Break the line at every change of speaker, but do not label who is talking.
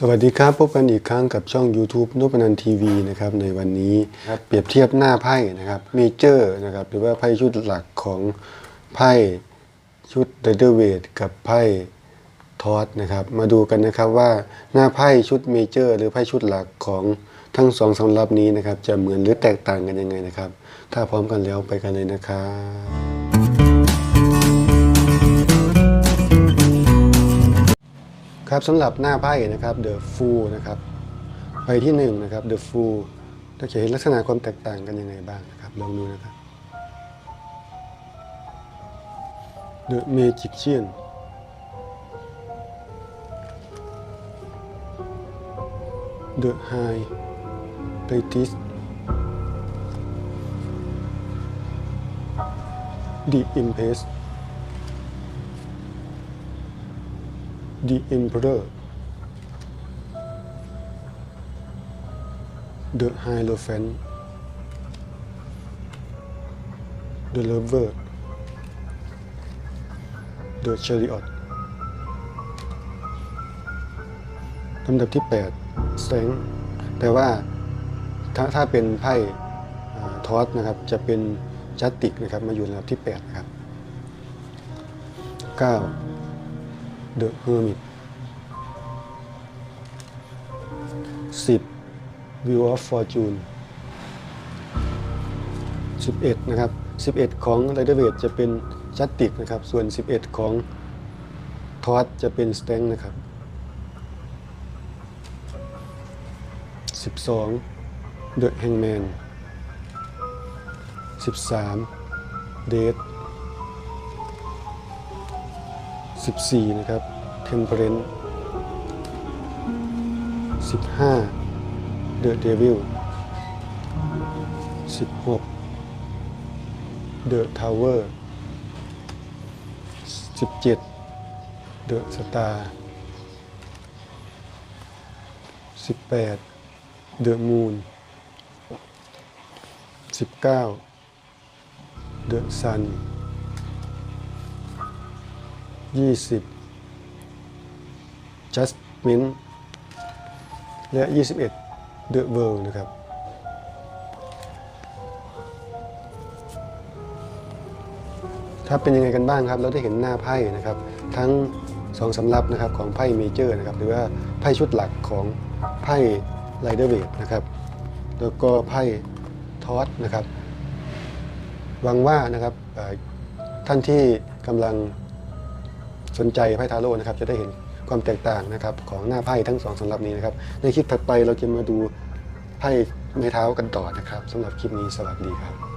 สวัสดีครับพบกันอีกครั้งกับช่อง YouTube นุปนันทีวีนะครับในวันนี้ครับเปรียบเทียบหน้าไพ่นะครับเมเจอร์นะครับหรือว่าไพ่ชุดหลักของไพ่ชุดเดอร์เวทกับไพ่ทอสนะครับมาดูกันนะครับว่าหน้าไพ่ชุดเมเจอร์หรือไพ่ชุดหลักของทั้งสองสำรับนี้นะครับจะเหมือนหรือแตกต่างกันยังไงนะครับ ถ้าพร้อมกันแล้วไปกันเลยนะครับ ครับสำหรับหน้าไพ่นะครับ The Fool นะครับใบที่หนึ่งนะครับ The Fool เราจะเห็นลักษณะความแตกต่างกันยังไงบ้างนะครับ ลองดูนะครับ The Magician The High Priestess The Empress The Emperor The Hierophant The Lover The Chariot ลำดับที่ 8 Strength แปลว่าถ้าถ้าเป็นไพ่ทอสนะครับจะเป็นจัตติกนะครับมาอยู่ลำดับที่ 8 นะครับ 9 The Hermit 10 View of Fortune 11 นะครับ 11 ของไรเดเวทจะเป็นชัตติกนะครับ ส่วน 11 ของทอสจะเป็นสเต็งนะครับ 12 The Hangman 13 Date 14 นะครับ Temperance 15 The Devil 16 The Tower 17 The Star 18 The Moon 19 The Sun 20 Justment และ 21 The World นะครับถ้าเป็นยังไงกันบ้างครับ เราได้เห็นหน้าไพ่นะครับ ทั้งสองสำรับนะครับของไพ่เมเจอร์นะครับหรือว่าไพ่ชุดหลักของไพ่ไรเดอร์เวทนะครับ แล้วก็ไพ่ทอสนะครับหวังว่านะครับท่านที่กำลัง สนใจไพ่ทาโร่นะครับจะได้เห็นความแตกต่างนะครับของหน้าไพ่ทั้งสองสำหรับนี้นะครับในคลิปถัดไปเราจะมาดูไพ่ไม้เท้ากันต่อนะครับสำหรับคลิปนี้สวัสดีครับ